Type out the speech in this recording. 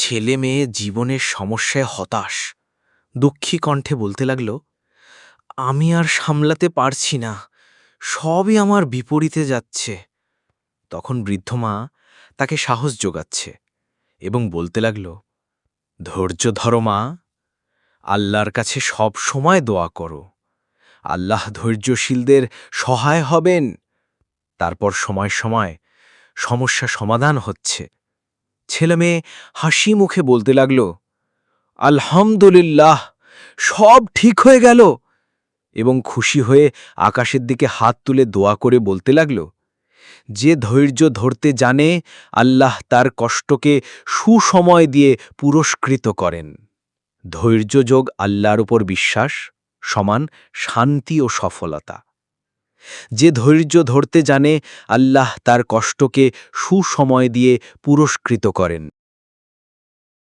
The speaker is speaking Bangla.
ছেলে মেয়ে জীবনের সমস্যায় হতাশ। দুঃখী কণ্ঠে বলতে লাগল, আমি আর সামলাতে পারছি না। সবই আমার বিপরীতে যাচ্ছে। তখন বৃদ্ধ মা তাকে সাহস যোগাচ্ছে এবং বলতে লাগল, ধৈর্য ধরো মা। আল্লাহর কাছে সব সময় দোয়া করো। আল্লাহ ধৈর্যশীলদের সহায় হবেন। তারপর সময় সময় সমস্যা সমাধান হচ্ছে। ছেলে মেয়ে হাসি মুখে বলতে লাগল, আলহামদুলিল্লাহ, সব ঠিক হয়ে গেল। এবং খুশি হয়ে আকাশের দিকে হাত তুলে দোয়া করে বলতে লাগল, যে ধৈর্য ধরতে জানে, আল্লাহ তার কষ্টকে সুসময় দিয়ে পুরস্কৃত করেন। ধৈর্যযোগ আল্লাহর উপর বিশ্বাস, সমান শান্তি ও সফলতা। যে ধৈর্য ধরতে জানে আল্লাহ তার কষ্টকে সুসময় দিয়ে পুরস্কৃত করেন।